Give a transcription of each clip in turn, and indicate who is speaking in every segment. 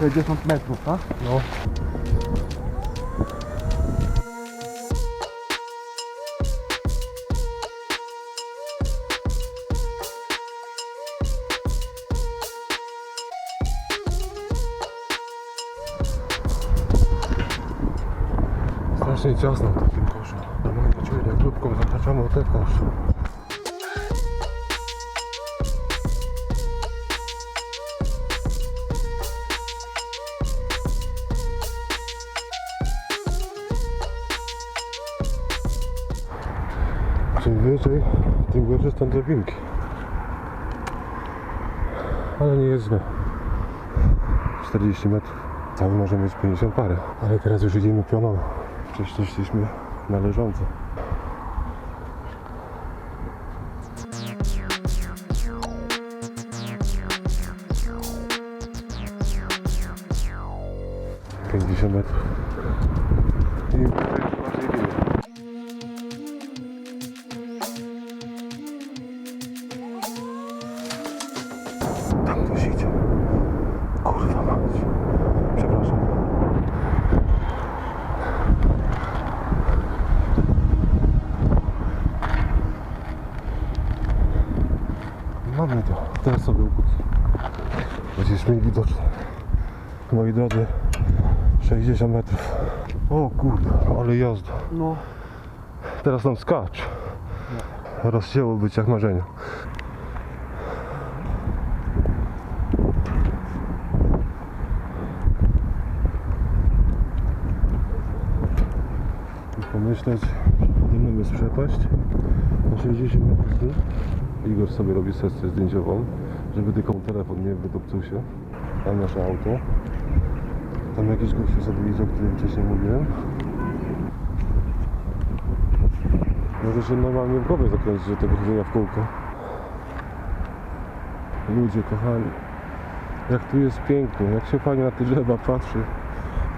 Speaker 1: 60 metrów, tak?
Speaker 2: No. Strasznie ciasno w tym koszu. Normalnie czuję, jak lubką zahaczamy o ten kosz. Wyżej, tym gorsze są drabinki. Ale nie jest źle. 40 metrów. Cały może mieć 50 parę. Ale teraz już idziemy pionowo. Wcześniej szliśmy na leżąco. Pięćdziesiąt metrów. I Mamy to. Teraz sobie układ. Będziesz mi widoczny. Moi drodzy, 60 metrów. O kurde, ale jazda.
Speaker 1: No.
Speaker 2: Teraz nam skacz. Rozcięło być jak marzenie. I pomyśleć, że pode mną jest przepaść na 60 metrów. Igor sobie robi sesję zdjęciową, żeby tylko telefon nie wydupcył się. Tam nasze auto. Tam jakiś gościu sobie idzie, o którym wcześniej mówiłem. Może się normalnie w głowie zakręcić do tego chodzenia w kółko. Ludzie kochani, jak tu jest pięknie, jak się fajnie na te drzewa patrzy,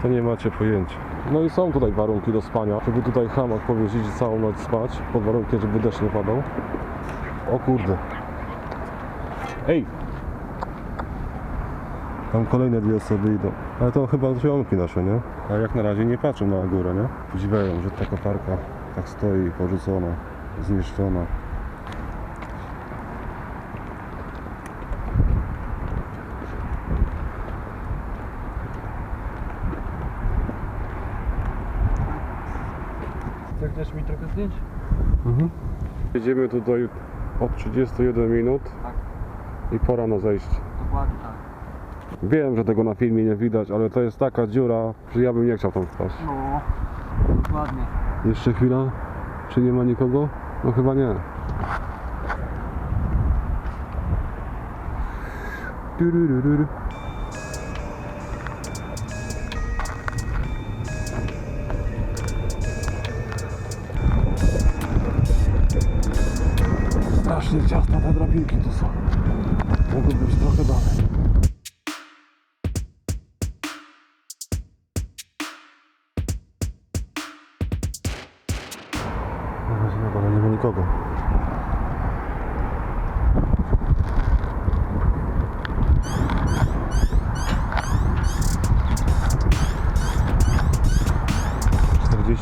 Speaker 2: to nie macie pojęcia. No i są tutaj warunki do spania, żeby tutaj hamak powiesić i całą noc spać, pod warunkiem, żeby deszcz nie padał. O kurde. Ej! Tam kolejne dwie osoby idą. Ale to chyba ziomki nasze, nie? A jak na razie nie patrzą na górę, nie? Podziwiają, że ta koparka tak stoi, porzucona, zniszczona.
Speaker 1: Też mi trochę zdjęć?
Speaker 2: Mhm. Jedziemy tutaj od 31 minut
Speaker 1: Tak.
Speaker 2: i pora na zejście.
Speaker 1: Dokładnie tak.
Speaker 2: Wiem, że tego na filmie nie widać, ale to jest taka dziura, że ja bym nie chciał tam wpaść.
Speaker 1: No. Dokładnie.
Speaker 2: Jeszcze chwila. Czy nie ma nikogo? No chyba nie. Turururu. Strasznie ciasne te drabinki tu są. Mogą być trochę dalej. Na dole nie ma nikogo.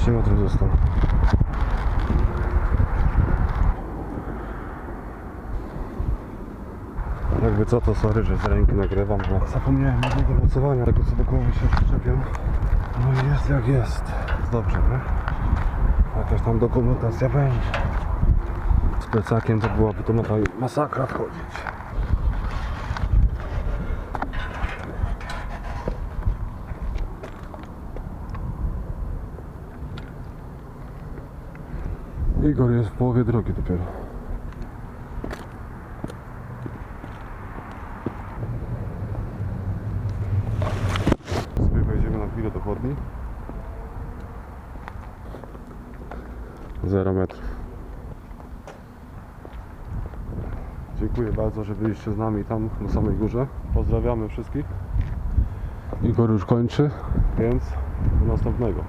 Speaker 2: Metrów zostało. Jakby co to sorry, że z ręki nagrywam, bo zapomniałem jednego mocowania, tego co do głowy się przyczepiam. No i jest jak jest. Dobrze, nie? Jakaś tam dokumentacja będzie. Z plecakiem to byłaby to masa- masakra wchodzić. Igor jest w połowie drogi dopiero. Sobie wejdziemy na chwilę do chodni. 0 metrów. Dziękuję bardzo, że byliście z nami tam na samej górze. Pozdrawiamy wszystkich. Igor już kończy, więc do następnego.